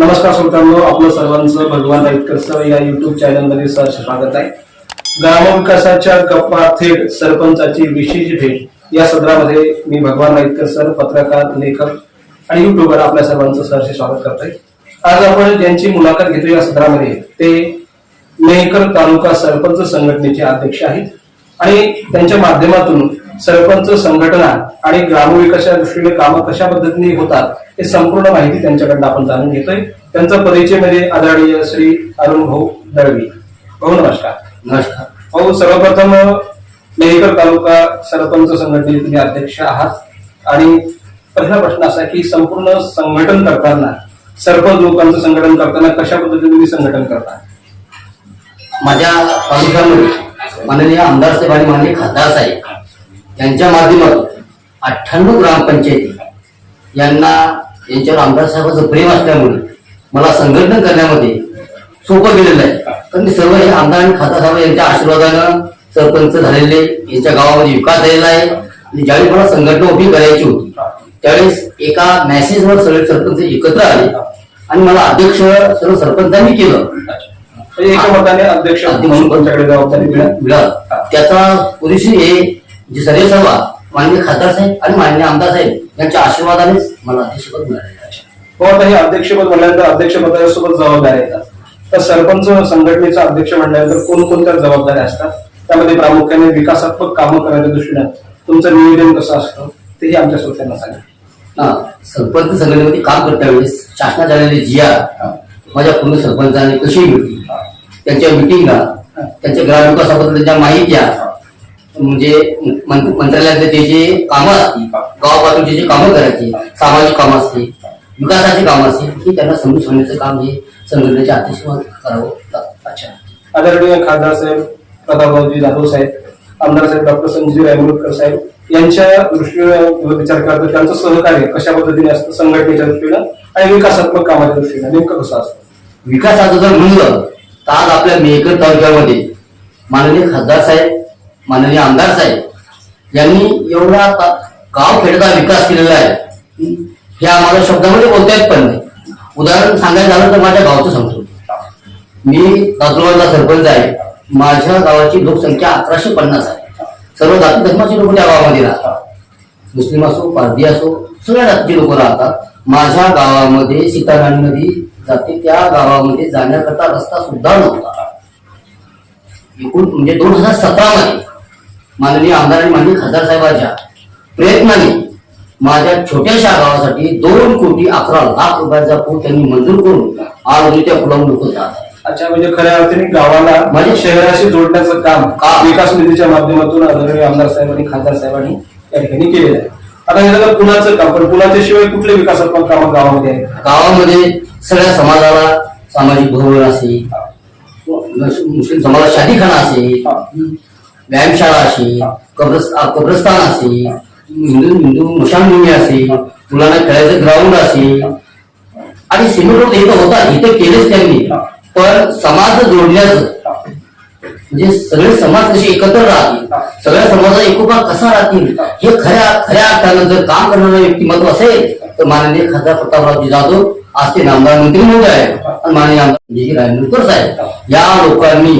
नमस्कार श्रोत्यांनो आपलं सर्वांचं भगवान आईतकर सर या युट्यूब चॅनलमध्ये सर स्वागत आहे. ग्रामविकासाच्या गप्पा थेट सरपंचाची विशेष भेट. या सदरामध्ये मी भगवान आईतकर सर पत्रकार लेखक आणि युट्यूबर आपल्या सर्वांचं सहर्ष स्वागत करत आहे आज आपण ज्यांची मुलाखत घेतो या सत्रामध्ये ते मेहकर तालुका सरपंच संघटनेचे अध्यक्ष आहेत. आणि त्यांच्या माध्यमातून सरपंच संघटना आणि ग्रामविकासाच्या दृष्टीने कामं कशा पद्धतीने होतात हे संपूर्ण माहिती त्यांच्याकडनं आपण जाणून घेतोय. त्यांचा परिचय म्हणजे आदरणीय श्री अरुण भाऊ दळवी. भाऊ नमस्कार. नमस्कार. भाऊ सर्वप्रथम मेहकर तालुका सरपंच संघटनेचे तुम्ही अध्यक्ष आहात. आणि पहिला प्रश्न असा की संपूर्ण संघटन करताना सरपंच लोकांचं संघटन करताना कशा पद्धतीने तुम्ही संघटन करता? माझ्या तालुक्यामध्ये माननीय आमदार साहेब आणि माननीय खासदार साहेब यांच्या माध्यमातून अठ्ठ्याण्णव ग्रामपंचायती यांना यांच्यावर आमदार साहेबांचं प्रेम असल्यामुळे मला संघटन करण्यामध्ये सोपं गेलेलं आहे. कारण मी सर्व हे आमदार आणि खासदार साहेब यांच्या आशीर्वादानं सरपंच झालेले यांच्या गावामध्ये विकास झालेला आहे. आणि ज्यावेळी मला संघटना उभी करायची होती त्यावेळेस एका मेसेजवर सगळे सरपंच एकत्र आले आणि मला अध्यक्ष सर्व सरपंचांनी केलं. एका मताने अध्यक्ष म्हणून मिळाली. त्याचा पुरेशी हे जे सर्व सभा माननीय खासदार साहेब आणि माननीय आमदार साहेब यांच्या आशीर्वादानेच मला अध्यक्षपद मिळालेलं आहे. हो आता हे अध्यक्षपद म्हणल्यानंतर अध्यक्षपदासोबत जबाबदाऱ्या येतात. तर सरपंच संघटनेचा अध्यक्ष म्हणल्यानंतर कोणकोणत्या जबाबदाऱ्या असतात? त्यामध्ये प्रामुख्याने विकासात्मक कामं करण्याच्या दृष्टीने तुमचं नियोजन कसं असतं? तेही आमच्या श्रोत्यांना सांगा. हा, सरपंच संघटनेमध्ये काम करत्या वेळेस शासनात झालेले जी आर माझ्या पूर्ण सरपंचाने कशी मिळतील त्यांच्या मिटिंगा त्यांच्या ग्रामविकासाबद्दल त्यांच्या माहित्या म्हणजे मंत्रालयातले ते जे कामं असतील गावापासूनचे जे कामं करायची सामाजिक कामं असतील विकासाची कामं असतील ही त्यांना समजून सांगण्याचं काम हे संघटनेच्या अध्यक्ष करावं अच्छा. आदरणीय खासदार साहेब प्रतापरावजी जाधव साहेब आमदार साहेब डॉक्टर संजय रायमुलकर साहेब यांच्या दृष्टीने विचार करतो त्यांचं सहकार्य कशा पद्धतीने असतं संघटनेच्या दृष्टीनं आणि विकासात्मक कामाच्या दृष्टीनं नेमकं कसं असतं? विकासाचं जर म्हणलं तर आज आपल्या मेहकर तालुक्यामध्ये माननीय खासदार साहेब माननीय आमदार साहेब यांनी एवढा गाव खेडता विकास केलेला आहे. हे आम्हाला शब्दामध्ये बोलता येत पण नाही. उदाहरण सांगायचं झालं तर माझ्या गावचं सांगतो. मी लातूरमधला सरपंच आहे. माझ्या गावाची लोकसंख्या अकराशे पन्नास आहे. सर्व जाती धर्माचे लोक त्या गावामध्ये राहतात. मुस्लिम असो पारधी असो सगळ्या जातीचे लोक राहतात. माझ्या गावामध्ये सीताराणी नदी जाते त्या गावामध्ये जाण्याकरता रस्ता सुद्धा नव्हता. एकूण म्हणजे दोन हजार सतरामध्ये माननीय आमदार आणि माननीय खासदार साहेबांच्या प्रयत्नाने माझ्या छोट्याशा गावासाठी दोन कोटी अकरा लाख रुपयाचा पूल त्यांनी मंजूर करून आज त्या पुलावून लोक जात अच्छा म्हणजे खऱ्या अर्थाने गावाला म्हणजे शहराशी जोडण्याचं काम काम. विकास निधीच्या माध्यमातून आदरणीय आमदार साहेब आणि खासदार साहेबांनी या ठिकाणी केलेलं आहे. आता हे झालं पुण्याचं काम पण पुण्याच्या शिवाय कुठले विकासात्मक कामं गावामध्ये आहेत? गावामध्ये सगळ्या समाजाला सामाजिक भवन असेल मुस्लिम समाजाला शादीखाना असेल व्यायामशाळा असेल कब्रस कब्रस्तान असेल हिंदू हिंदू मुशानभूमी असेल मुलांना खेळायचं ग्राउंड असेल आणि सिमेंट रोड इथं होता इथं केलेच त्यांनी. पण समाज जोडण्याचं म्हणजे सगळे समाज कसे एकत्र राहतील सगळ्या समाजाचा एकोपा कसा राहतील हे खऱ्या खऱ्या अर्थानं जर काम करणारं व्यक्तिमत्व असेल तर माननीय खासदार प्रतापरावजी जाधव आज ते नामदार मंत्री महोदय आहेत. आणि माननीय आमदार जी साहेब या लोकांनी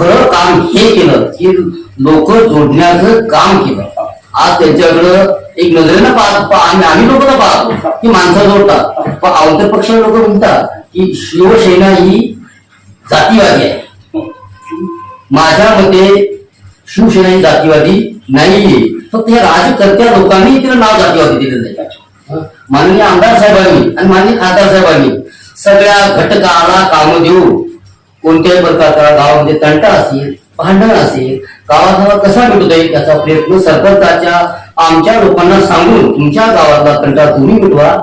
खरं काम हे केलं की लोक जोडण्याचं काम केलं. आज त्यांच्याकडं एक नजरेनं पाहत आणि आम्ही आम्ही लोक पाहतो की माणसं जोडतात. पण अवतर पक्ष लोक म्हणतात की शिवसेना ही जातीवादी आहे. माझ्या मते शिवसेना ही जातीवादी नाहीये. फक्त या राजकर्त्या लोकांनी तिला नाव जातीवादी दिलेलं आहे. माननीय आमदार साहेबांनी आणि माननीय खासदार साहेबांनी सगळ्या घटकाला काम देऊन कोणत्याही प्रकारचा गावामध्ये तंटा असेल भांडण असेल गावागावात कसा मिटवता येईल त्याचा प्रयत्न सरपंचाच्या आमच्या लोकांना सांगून तुमच्या गावातला तंटा तुम्ही मिटवा.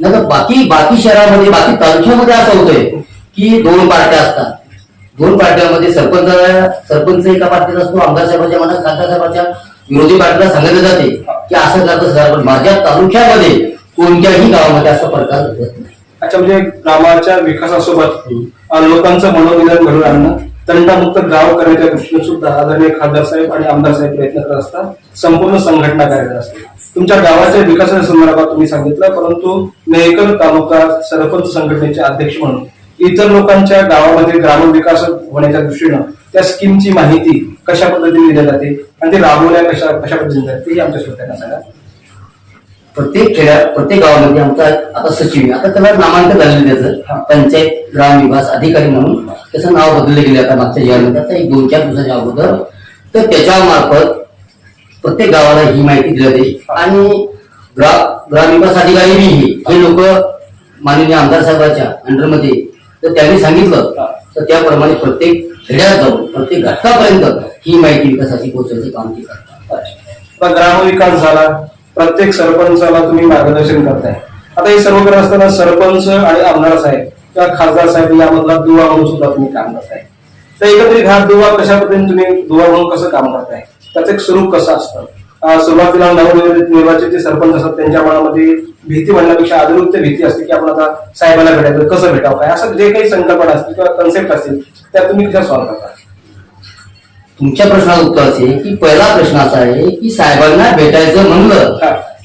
नाही तर बाकी बाकी शहरामध्ये बाकी तालुक्यामध्ये असं होतंय की दोन पार्ट्या असतात. दोन पार्ट्यामध्ये सरपंच सरपंच एका पार्टीत असतो आमदार साहेबांच्या मनात खासदार साहेबांच्या विरोधी पार्टीला सांगितलं जाते की असं करतं सर पण माझ्या तालुक्यामध्ये कोणत्याही गावामध्ये असा प्रकार घडत नाही. अच्छा म्हणजे गावाच्या विकासासोबत लोकांचं मनोविधान घडून आणणं तंटामुक्त गाव करण्याच्या दृष्टीने सुद्धा आदरणीय खासदार साहेब आणि आमदार साहेब प्रयत्न करत असतात. संपूर्ण संघटना कार्यरत असते. तुमच्या गावाच्या विकासाच्या संदर्भात तुम्ही सांगितलं परंतु मेहकर तालुका सरपंच संघटनेचे अध्यक्ष म्हणून इतर लोकांच्या गावामध्ये ग्रामीण विकास होण्याच्या दृष्टीनं त्या स्कीमची माहिती कशा पद्धतीने दिली जाते आणि ती राबवल्या कशा कशा पद्धतीने जाते ते आमच्या श्रोत्यांना सांगा. प्रत्येक खेड्यात प्रत्येक गावामध्ये आमचा आता सचिव आहे. आता त्याला नामांकन झालेलं त्याचं. पंचायत ग्राम विकास अधिकारी म्हणून त्याचं नाव बदललं गेलं आता मागच्या यामध्ये आता एक दोन चार दिवसाच्या अगोदर. तर त्याच्या मार्फत प्रत्येक गावाला ही माहिती दिली जाते. आणि ग्रा ग्रामविकास अधिकारी हे लोक माननीय आमदार साहेबांच्या अंडरमध्ये. तर त्यांनी सांगितलं तर त्याप्रमाणे प्रत्येक खेड्यात जाऊन प्रत्येक घटकापर्यंत ही माहिती विकासाची पोहोचवण्याचे काम ते करतात. ग्रामविकास झाला. प्रत्येक सरपंचाला तुम्ही मार्गदर्शन करताय. आता हे सर्व करत असताना सरपंच आणि आमदार साहेब किंवा खासदार साहेब यामधला दुवा म्हणून सुद्धा तुम्ही काम करताय. तर एकत्रित हा दुवा कशा पद्धतीने तुम्ही दुवा म्हणून कसं काम करताय? त्याचं एक स्वरूप कसं असतं? सुरुवातीला नवनिर्वाचित निर्वाचित जे सरपंच असतात त्यांच्या मनामध्ये भीती म्हणण्यापेक्षा अतिरिक्त भीती असते की आपण आता साहेबांना भेटायचं कसं भेटावं काय? असं जे काही संकल्पना असतील किंवा कन्सेप्ट असतील त्या तुम्ही कशा सॉल्व्ह करता. तुमच्या प्रश्नाचं उत्तर असेल की पहिला प्रश्न असा आहे की साहेबांना भेटायचं म्हणलं.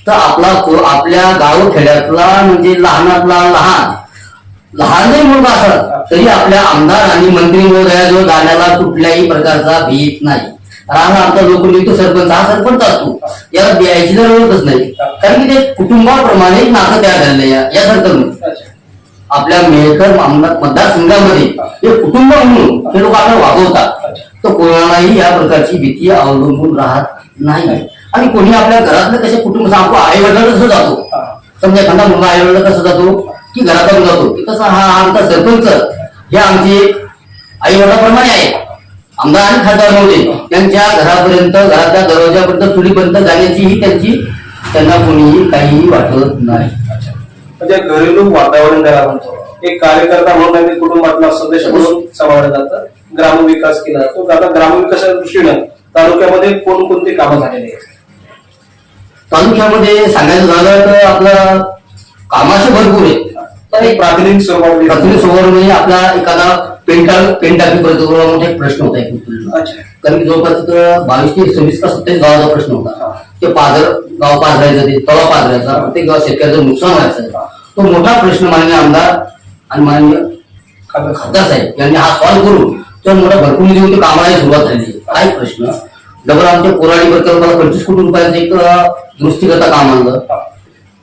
तर आपला को- आपल्या गाव खेड्यातला म्हणजे लहानातला लहान लहान जरी मुलगा असला तरी आपल्या आमदार आणि मंत्री महोदयाजवळ जाण्याला कुठल्याही प्रकारचा भीत नाही. कारण आमचा लोकनियुक्त सरपंच हा सरपंच असतो. याला द्यायची जरूरतच नाही. कारण की ते कुटुंबाप्रमाणे नातं तयार झालेलं आहे या- सरकारमध्ये आपल्या मेहकर मतदारसंघामध्ये हे. कुटुंब म्हणून हे लोक आपल्याला वागवतात. तर कोणालाही या प्रकारची भीती अवलंबून राहत नाही. आणि कोणी आपल्या घरातलं कसे कुटुंब सांगतो आई वडिलांना कसं जातो? समजा एखादा मुलगा आई कसं जातो? की घरातून जातो. की तसा हा आमचा सरपंच हे आमचे आई वडिलाप्रमाणे आहे. आमदार आणि खासदार नव्हते त्यांच्या घरापर्यंत घराच्या दरवाजापर्यंत चुलीपर्यंत जाण्याची ही त्यांची त्यांना कोणीही काहीही वाटत नाही. म्हणजे घरेलू वातावरण त्याला म्हणतो एक कार्यकर्ता म्हणून तर कुटुंबातला सदस्य म्हणून सांभाळलं जातं. ग्रामविकास केला जातो. आता ग्रामविकासाच्या दृष्टीनं तालुक्यामध्ये कोणकोणती कामं झालेली आहेत? तालुक्यामध्ये सांगायचं झालं तर आपलं कामाचे भरपूर आहे. तर एक प्राथमिक स्वरूपामध्ये प्राथमिक समोर म्हणजे आपला एखादा पेंटाल पेंटाकी पर्यंत मोठा एक प्रश्न होता एक कारण की जवळपास बावीस ते सव्वीस का सत्तावीस गावाचा प्रश्न होता. ते पाझर गाव पाझरायचं ते तलाव पाझरायचा प्रत्येक गावात शेतकऱ्याचं नुकसान व्हायचं. तो मोठा प्रश्न माननीय आमदार आणि माननीय खासदार साहेब यांनी हा सॉल्व्ह करून तो मोठा भरपूर निधी होती कामाला सुरुवात झाली. काही प्रश्न? डबल आमच्या कोराडी प्रकल्पाला पंचवीस कोटी रुपयांचं एक अं, दुरुस्तीकरता काम आणलं.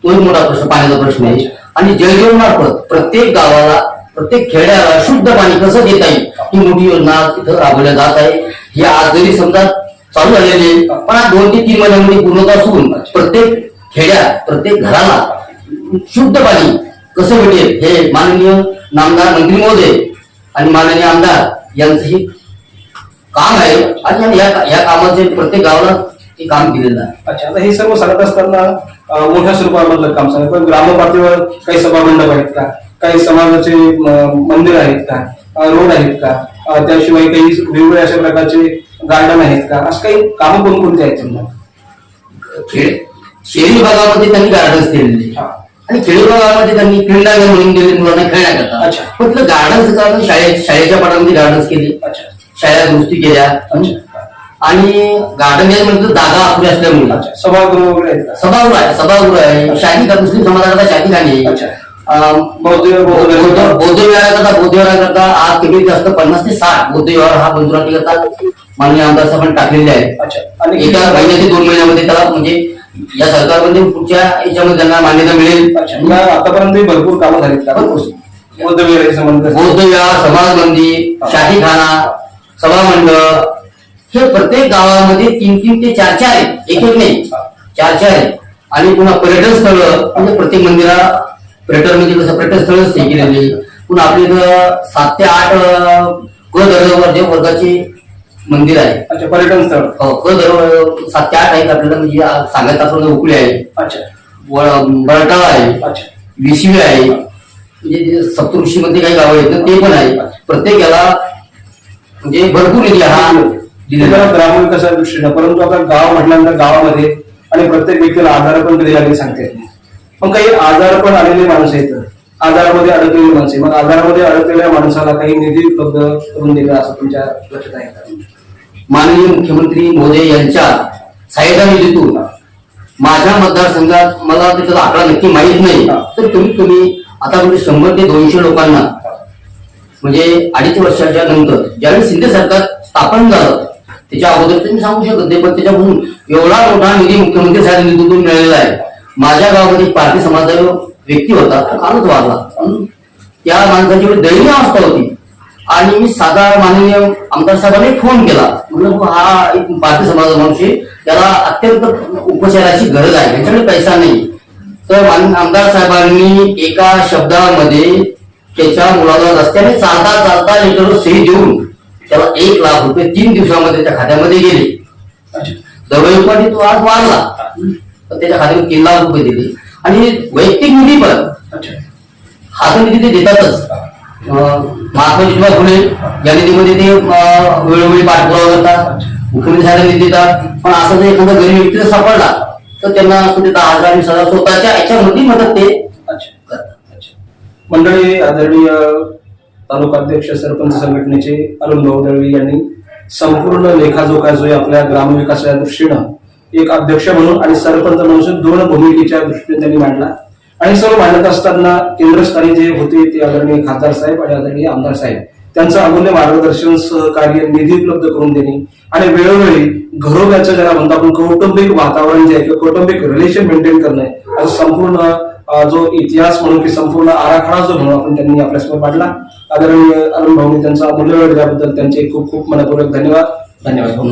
तोही मोठा प्रश्न पाण्याचा प्रश्न आहे. आणि जयदेव मार्फत प्रत्येक गावाला प्रत्येक खेड्याला शुद्ध पाणी कसं देता येईल ही मोठी योजना तिथं राबवल्या जात आहे. ही आज जरी समजा चालू झालेली आहे पण आज दोन ते तीन महिन्यामध्ये पूर्णता असून प्रत्येक खेड्यात प्रत्येक घराला शुद्ध पाणी कसं भेटेल? हे माननीय नामदार मंत्री महोदय आणि माननीय आमदार यांचं हे काम आहे. आणि या या कामाचे प्रत्येक गावाला हे काम केलेलं आहे. अच्छा आता हे सर्व सांगत असताना मोठ्या स्वरूपामधलं काम सांगत पण ग्राम पातळीवर काही सभामंडप आहेत का? काही समाजाचे मंदिर आहेत का? रोड आहेत का? त्याशिवाय काही वेगवेगळ्या अशा प्रकारचे गार्डन आहेत का? असं काही कामं कोणकोणती आहेत समजा शहरी भागामध्ये त्यांनी गार्डन्स केलेले. आणि खेडी भागामध्ये त्यांनी क्रीडांगण म्हणून गेले मुलांना खेळण्याकरता. अच्छा. म्हटलं गार्डन्स कारण शाळे शाळेच्या पाठामध्ये गार्डन्स केले? अच्छा. शाळेत दुरुस्ती केल्या. आणि गार्डन म्हटलं जागा अपुरी असल्यामुळे. सभागृह वगैरे आहेत का? सभागृह आहे सभागृह आहे. का मुस्लिम समाजाकरता शादी खाणी अच्छा. अं, बौद्ध बौद्ध बौद्ध बौद्ध विहाराकरता बौद्ध विहाराकरता आज कमीत जास्त पन्नास ते साठ बौद्ध विहार हा मंजुराती करता माननीय आमदार साहेबांनी टाकलेले आहे अच्छा. आणि एका महिन्या ते दोन महिन्यामध्ये त्याला म्हणजे या सरकारमध्ये पुढच्या याच्यामध्ये त्यांना मान्यता मिळेल. आतापर्यंत भरपूर कामं झालीत का. बौद्ध विहार समाज मंदिर शाहीखाना सभामंडळ हे प्रत्येक गावामध्ये तीन तीन ते चार चार आहेत. एक एक नाही. चार चार आहेत. आणि पुन्हा पर्यटन स्थळ म्हणजे प्रत्येक मंदिरा पर्यटन म्हणजे कसं पर्यटन स्थळ हे केलेली पुन्हा आपल्या इथं सात ते आठ जे वर्गाचे मंदिर आहे. अच्छा पर्यटन स्थळ. हो क दर सात ते आठ आहेत आपल्याला म्हणजे सांगत आपण उकळी आहे. अच्छा. बरटाळा आहे. अच्छा. विशिवी आहे. म्हणजे जे सप्तऋषीमध्ये काही गावं आहेत ते पण आहे. प्रत्येक याला म्हणजे भरपूर निधी हा दिलेला. ग्रामीण कशा दृष्टीनं परंतु आता गाव म्हटल्यानंतर गावामध्ये आणि प्रत्येक व्यक्तीला आजार पण कधी लागले सांगता येत नाही मग काही आजार पण आलेले माणसं आहेत. आजारामध्ये अडकलेली माणसे मग आजारामध्ये अडकलेल्या माणसाला काही निधी उपलब्ध करून दिला असं तुमच्या लक्षात आहे का? माननीय मुख्यमंत्री मोदी यांच्या सहायता निधीतून माझ्या मतदारसंघात मला त्याचा आकडा नक्की माहीत नाही. तर कमीत कमी आता म्हणजे शंभर ते दोनशे लोकांना म्हणजे अडीच वर्षाच्या नंतर ज्यावेळी शिंदे सरकार स्थापन झालं त्याच्या अगोदर तुम्ही सांगू शकत नाही पण त्याच्यापासून एवढा मोठा निधी मुख्यमंत्री साहेब निधीतून मिळालेला आहे. माझ्या गावामध्ये पार्टी पारधी समाजाचा व्यक्ती होता तो कालच वाढला त्या माणसाची दैनीय दयनीय अवस्था होती. आणि मी साधा माननीय आमदार साहेबांनी फोन केला. म्हणलं "हो, एक पारधी समाजाचा माणूस आहे. त्याला अत्यंत उपचाराची गरज आहे. त्यांच्याकडे पैसा नाही. तर आमदार साहेबांनी एका शब्दामध्ये त्याच्या मुलाला रस्त्याने चालता चालता लेटरवर सही देऊन त्याला एक लाख रुपये तीन दिवसामध्ये त्याच्या खात्यामध्ये गेले. दरवेळी तो आज वाढला. तर त्याच्या खात्यामध्ये तीन लाख रुपये दिले. आणि वैयक्तिक निधी पण हा तर निधी ते देतातच. महात्मा फुले या निधीमध्ये ते वेळोवेळी पाठपुरावा करतात. मुख्यमंत्री साहेब निधी देतात. पण असं जर एखादा गरीब व्यक्ती जर सापडला तर त्यांना ते दहा हजार वीस हजार स्वतःच्या याच्यामध्ये मदत ते अच्छा. करतात. अच्छा. मंडळी आदरणीय तालुका अध्यक्ष सरपंच संघटनेचे अरुण भाऊ दळवी यांनी संपूर्ण लेखाजोखा जो आपल्या ग्रामविकासाच्या दृष्टीनं एक अध्यक्ष म्हणून आणि सरपंच म्हणून दोन भूमिकेच्या दृष्टीने त्यांनी मांडला. आणि सर्व मांडत असताना केंद्रस्थानी जे होते ते आदरणीय खासदार साहेब आणि आदरणीय आमदार साहेब त्यांचं अमूल्य मार्गदर्शन सहकार्य निधी उपलब्ध करून देणे आणि वेळोवेळी घरोघरचं ज्याला म्हणतो आपण कौटुंबिक वातावरण जे आहे किंवा कौटुंबिक रिलेशन मेंटेन करणे असं संपूर्ण जो इतिहास म्हणून की संपूर्ण आराखडा जो म्हणून आपण त्यांनी आपल्यासमोर मांडला आदरणीय अरुण भाऊनी त्यांचा अमूल्य वेळ दिल्याबद्दल त्यांचे खूप खूप मनपूर्वक धन्यवाद. धन्यवाद.